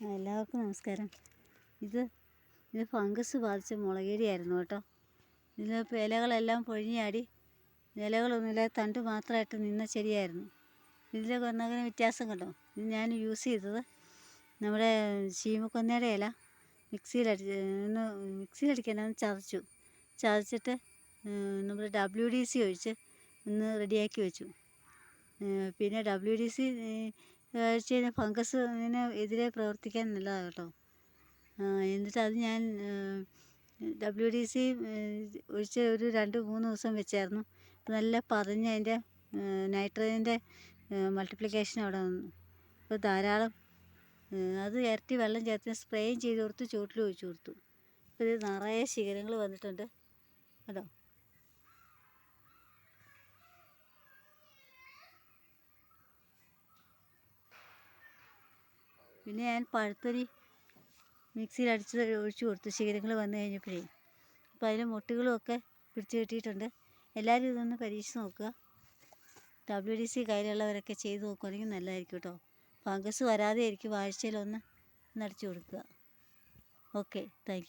എല്ലാവർക്കും നമസ്കാരം. ഇത് ഇത് ഫംഗസ് ബാധിച്ച മുളകേരിയായിരുന്നു കേട്ടോ. ഇതിലിപ്പോൾ ഇലകളെല്ലാം പൊഴിഞ്ഞാടി ഇലകളൊന്നുമില്ല തണ്ട് മാത്രമായിട്ട് നിന്ന ചെടിയായിരുന്നു. ഇതിൽ കൊന്നങ്ങനെ വ്യത്യാസം കണ്ടോ? ഇത് ഞാൻ യൂസ് ചെയ്തത് നമ്മുടെ ചീമക്കൊന്നയുടെ ഇല. മിക്സിയിലടിച്ച് ഒന്ന് മിക്സിയിലടിക്കാൻ ഒന്ന് ചതച്ചു. ചതച്ചിട്ട് നമ്മുടെ ഡബ്ല്യു ഡി സി ഒഴിച്ച് ഒന്ന് റെഡിയാക്കി വെച്ചു. പിന്നെ ഡബ്ല്യു ഡി സി കഴിച്ച് ഫംഗസ് ഇതിന് എതിരെ പ്രവർത്തിക്കാൻ നല്ലതാണ് കേട്ടോ. എന്നിട്ട് അത് ഞാൻ ഡബ്ല്യു ഡി സി ഒഴിച്ച് ഒരു രണ്ട് മൂന്ന് ദിവസം വെച്ചായിരുന്നു. നല്ല പതഞ്ഞ് അതിന്റെ നൈട്രജന്റെ മൾട്ടിപ്ലിക്കേഷൻ അവിടെ വന്നു. അപ്പോൾ ധാരാളം അത് ഇരട്ടി വെള്ളം ചേർത്ത് സ്പ്രേയും ചെയ്ത് കൊടുത്തു ചുവട്ടിൽ ഒഴിച്ചു കൊടുത്തു. ഇപ്പോൾ ഇത് നിറയെ ശിഖരങ്ങൾ വന്നിട്ടുണ്ട് കേട്ടോ. പിന്നെ ഞാൻ പഴുത്തൊരി മിക്സിയിൽ അടിച്ച് ഒഴിച്ചു കൊടുത്തു. ശീലങ്ങൾ വന്നു കഴിഞ്ഞപ്പോഴേ. അപ്പോൾ അതിൽ മുട്ടുകളുമൊക്കെ പിടിച്ച് കിട്ടിയിട്ടുണ്ട്. എല്ലാവരും ഇതൊന്ന് പരീക്ഷിച്ച് നോക്കുക. ഡബ്ല്യു ഡി സി കയ്യിലുള്ളവരൊക്കെ ചെയ്ത് നോക്കുകയാണെങ്കിൽ നല്ലതായിരിക്കും കേട്ടോ. ഫംഗസ് വരാതെ ആയിരിക്കും ആഴ്ചയിലൊന്ന് ഒന്ന് അടിച്ചു കൊടുക്കുക. ഓക്കെ. താങ്ക്